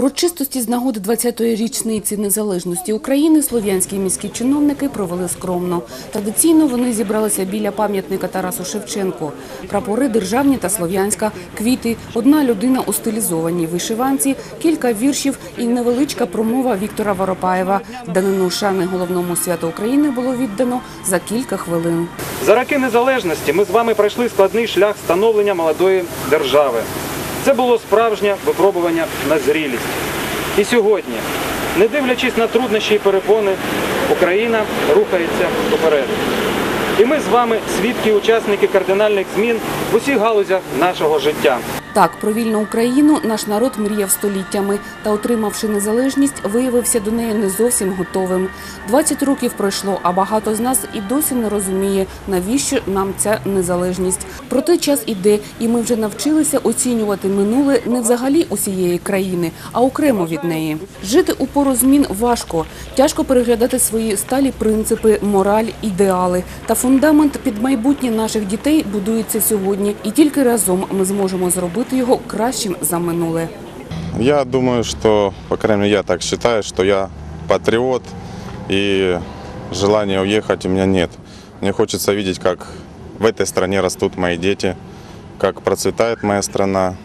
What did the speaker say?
Урочистості з нагоди 20-ї річниці незалежності України слов'янські міські чиновники провели скромно. Традиційно вони зібралися біля пам'ятника Тарасу Шевченку. Прапори державні та слов'янська, квіти, одна людина у стилізованій вишиванці, кілька віршів і невеличка промова Віктора Воропаєва. Данину шани головному святу України було віддано за кілька хвилин. За роки незалежності ми з вами пройшли складний шлях становлення молодої держави. Це було справжнє випробування на зрілість. І сьогодні, не дивлячись на труднощі і перепони, Україна рухається поперед. І ми з вами свідки, учасники кардинальних змін в усіх галузях нашого життя. Так, про вільну Україну наш народ мріяв століттями та, отримавши незалежність, виявився до неї не зовсім готовим. 20 років пройшло, а багато з нас і досі не розуміє, навіщо нам ця незалежність. Проте час іде, і ми вже навчилися оцінювати минуле не взагалі усієї країни, а окремо від неї. Жити у пору змін важко, тяжко переглядати свої сталі принципи, мораль, ідеали. Та фундамент під майбутнє наших дітей будується сьогодні, і тільки разом ми зможемо зробити його кращим за минуле. Я думаю, что, по крайней мере, я так считаю, что я патриот, и желания уехать у меня нет. Мне хочется видеть, как в этой стране растут мои дети, как процветает моя страна,